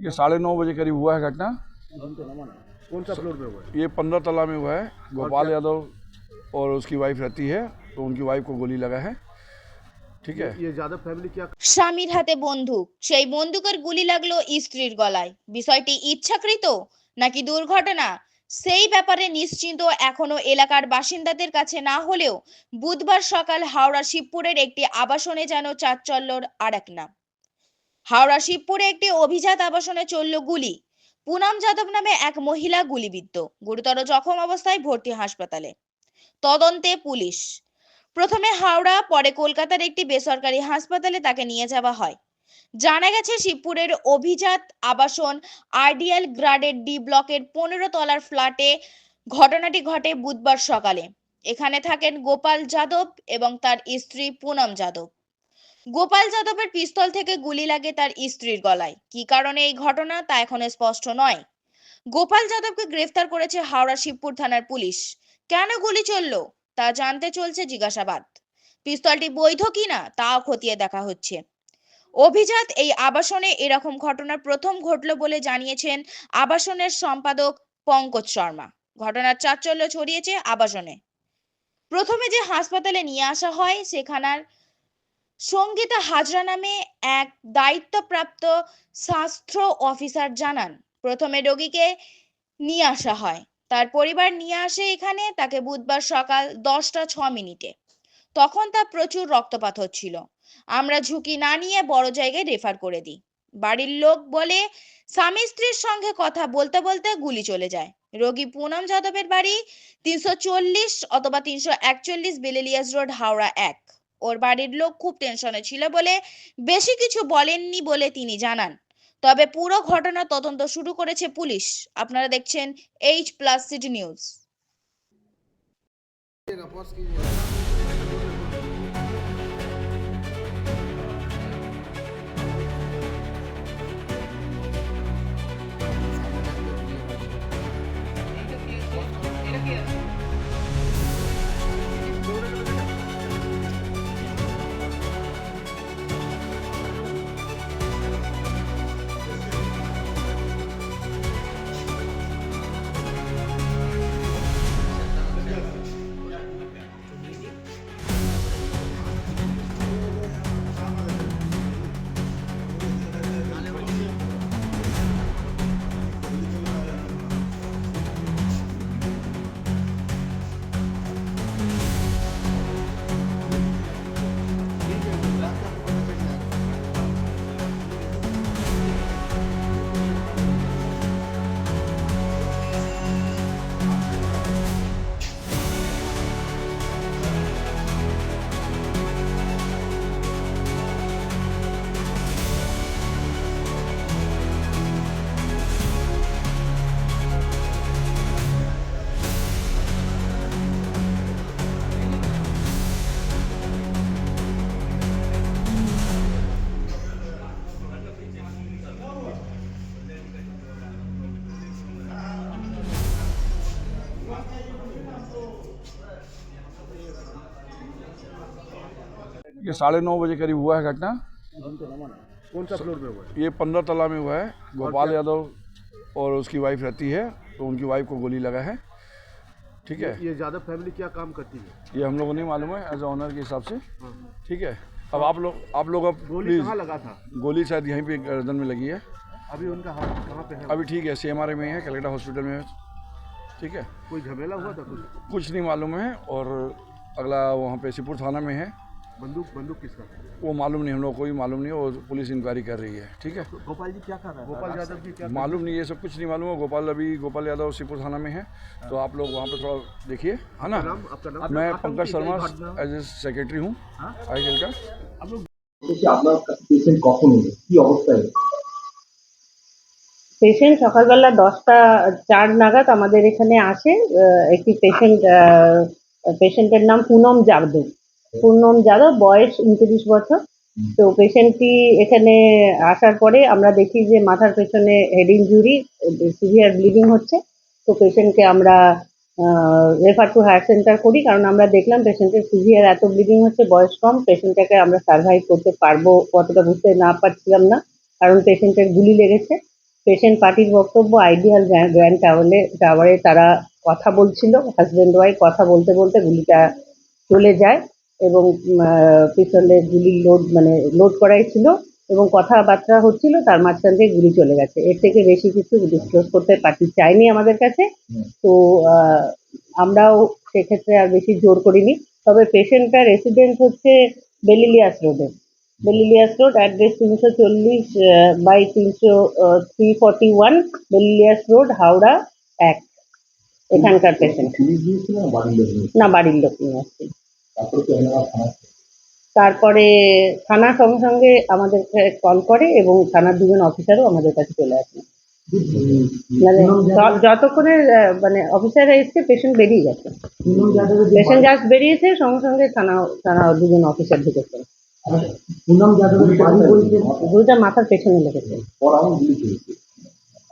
ये साढ़े नौ बजे करीब हुआ है घटना कौन सा फ्लोर पे हुआ है ये पंद्रह तला में हुआ है गोपाल यादव और उसकी वाइफ रहती है तो उनकी वाइफ को गोली लगा है ठीक है ये यादव फैमिली क्या স্বামীর হাতে বন্দুক সেই বন্দুকের গুলি লাগলো স্ত্রীর গলায় বিষয়টি ইচ্ছাকৃত নাকি দুর্ঘটনা সেই ব্যাপারে নিশ্চিন্ত এখনো এলাকার বাসিন্দাদের কাছে না হলেও বুধবার সকাল হাওড়া শিবপুরের একটি আবাসনে যেন চাঞ্চল্যর আর এক নাম হাওড়া শিবপুরে একটি অভিজাত আবাসনে চলল গুলি। পুনম যাদব নামে এক মহিলা গুলিবিদ্ধ। গুরুতর জখম অবস্থায় ভর্তি হাসপাতালে। তদন্তে পুলিশ। প্রথমে হাওড়া, পরে কলকাতার একটি বেসরকারি হাসপাতালে তাকে নিয়ে যাওয়া হয়। জানা গেছে, শিবপুরের অভিজাত আবাসন আইডিয়াল গ্রাডের ডি ব্লকের পনেরো তলার ফ্ল্যাটে ঘটনাটি ঘটে বুধবার সকালে। এখানে থাকেন গোপাল যাদব এবং তার স্ত্রী পুনম যাদব। গোপাল যাদবের পিস্তল থেকে গুলি লাগে তার স্ত্রীর গলায়। কি কারণে এই ঘটনা তা এখনও স্পষ্ট নয়। গোপাল যাদবকে গ্রেফতার করেছে হাওড়া শিবপুর থানার পুলিশ। কেন গুলি চলল তা জানতে চলছে জিজ্ঞাসাবাদ। পিস্তলটি বৈধ কিনা তাও খতিয়ে দেখা হচ্ছে। অভিজাত এই আবাসনে এরকম ঘটনা প্রথম ঘটলো বলে জানিয়েছেন আবাসনের সম্পাদক পঙ্কজ শর্মা। ঘটনার চাঞ্চল্য ছড়িয়েছে আবাসনে। প্রথমে যে হাসপাতালে নিয়ে আসা হয় সেখানার সঙ্গীতা হাজরা নামে এক দায়িত্বপ্রাপ্ত স্বাস্থ্য অফিসার জানান, প্রথমে রোগীকে নিয়ে আসা হয়, তার পরিবার নিয়ে আসে এখানে, তাকে বুধবার সকাল দশটা ছ মিনিটে। তখন তার প্রচুর রক্তপাত হচ্ছিল। আমরা ঝুঁকি না নিয়ে বড় জায়গায় রেফার করে দিই। বাড়ির লোক বলে, স্বামী স্ত্রীর সঙ্গে কথা বলতে বলতে গুলি চলে যায়। রোগী পুনম যাদবের বাড়ি তিনশো চল্লিশ অথবা তিনশো একচল্লিশ বেলেলিয়াস রোড, হাওড়া এক। ওর বাড়ির লোক খুব টেনশনে ছিল বলে বেশি কিছু বলেননি বলে তিনি জানান। তবে পুরো ঘটনা তদন্ত শুরু করেছে পুলিশ। আপনারা দেখছেন এইচ প্লাস সিটি নিউজ ये साढ़े नौ बजे करीब हुआ है घटना। कौन सा फ्लोर पे हुआ है? ये पंद्रह तला में हुआ है। गोपाल यादव और उसकी वाइफ रहती है तो उनकी वाइफ को गोली लगा है। ठीक है? ये ज़्यादा फैमिली क्या काम करती है? ये हम लोग को नहीं मालूम है एज ऑनर के हिसाब से। ठीक है? अब आप लोग आप लोग अब गोली कहाँ लगा था? गोली शायद यहीं पे गर्दन में लगी है। अभी उनका हाथ कहाँ पे है? अभी ठीक है सी में है कलकत्ता हॉस्पिटल में है। ठीक है? कोई झमेला हुआ था कुछ? कुछ नहीं मालूम है और अगला वहाँ पे सिपुर थाना में है। बंदूक बंदूक किसका वो मालूम नहीं हम लोग को कोई मालूम नहीं और पुलिस इंक्वायरी कर रही है ठीक है गोपाल जी क्या कर रहे हैं गोपाल यादव जी क्या मालूम नहीं ये सब कुछ नहीं मालूम है गोपाल अभी गोपाल यादव सिपुर थाना में है तो आप लोग वहाँ पे थोड़ा देखिए है ना नाम आपका नाम मैं Pankaj Sharma as a secretary हूँ आई का বলছি আপনার কাছে পেশেন্ট কখন এলো কি অবস্থায় পেশেন্ট সকালবেলা দশটা চার নাগাদ আমাদের এখানে আসে আহ, একটি পেশেন্ট পেশেন্টের নাম পুনম যাদব পুনম যাদব বয়স উনত্রিশ বছর। তো পেশেন্টটি এখানে আসার পরে আমরা দেখি যে মাথার পেছনে হেড ইনজুরি সিভিয়ার ব্লিডিং হচ্ছে। তো পেশেন্টকে আমরা রেফার টু হায়ার সেন্টার করি কারণ আমরা দেখলাম পেশেন্টের সিভিয়ার এত ব্লিডিং হচ্ছে বয়স কম পেশেন্টটাকে আমরা সার্ভাইভ করতে পারব কতটা বুঝতে না পারছিলাম না কারণ পেশেন্টের গুলি লেগেছে। পেশেন্ট পার্টির বক্তব্য আইডিয়াল গ্র্যান্ড টাওয়ারে টাওয়ারে তারা কথা বলছিল হাজব্যান্ড ওয়াইফ কথা বলতে বলতে গুলিটা চলে যায়। এবং পিছনে গুলির লোড মানে লোড করাই ছিল এবং কথাবার্তা হচ্ছিল তার মাঝখান থেকে গুলি চলে গেছে। এর থেকে বেশি কিছু ডিসক্লোজ করতে পার্টি চাইনি আমাদের কাছে। তো আমরাও সেক্ষেত্রে আর বেশি জোর করিনি। তবে পেশেন্টটা রেসিডেন্ট হচ্ছে বেলিলিয়াস রোডে। বেলিলিয়াস রোড অ্যাড্রেস তিনশো চল্লিশ বাই তিনশো three forty one Belilious road Howrah এক। এখানকার পেশেন্ট না বাড়ির লোক নিয়ে? না তারপরে থানা সঙ্গে সঙ্গে আমাদের কল করে এবং থানার দুজন অফিসারও আমাদের কাছে চলে আসে। মানে যতক্ষণে মানে অফিসার এসছে পেশেন্ট বেরিয়ে গেছে। পেশেন্ট জাস্ট বেরিয়েছে সঙ্গে সঙ্গে থানা থানা দুজন অফিসার ঢুকেছে বলতে গুলিটা মাথার পেছনে লেগেছে।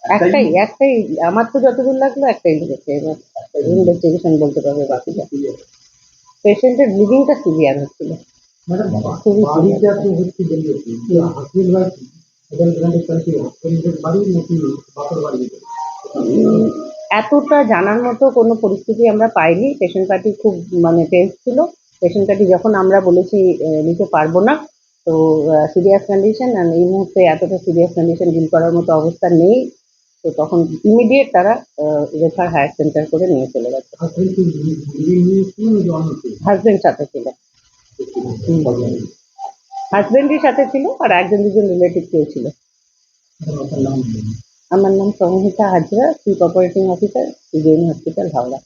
আমার একটাই একটাই আমার তো যতদূর লাগল একটাই লেগেছে। এবার ইনভেস্টিগেশন বলতে পারবে বাকিটা। পেশেন্টের ব্লিডিংটা সিভিয়ার হচ্ছিল। এতটা জানার মতো কোনো পরিস্থিতি আমরা পাইনি। পেশেন্ট পার্টি খুব মানে টেন্স ছিল। পেশেন্ট পার্টি যখন আমরা বলেছি নিতে পারব না তো সিরিয়াস কন্ডিশন এই মুহূর্তে এতটা সিরিয়াস কন্ডিশন ডিল করার মতো অবস্থা নেই। তো তখন ইমিডিয়েট তারা রেফার হায়ার সেন্টার করে নিয়ে চলে গেছে। হাজবেন্ড সাথে ছিল। হাজবেন্ডের সাথে ছিল আর একজন দুজন রিলেটিভ কেউ ছিল। আমার নাম Samhita Hazra chief operating officer CGM hospital Howrah.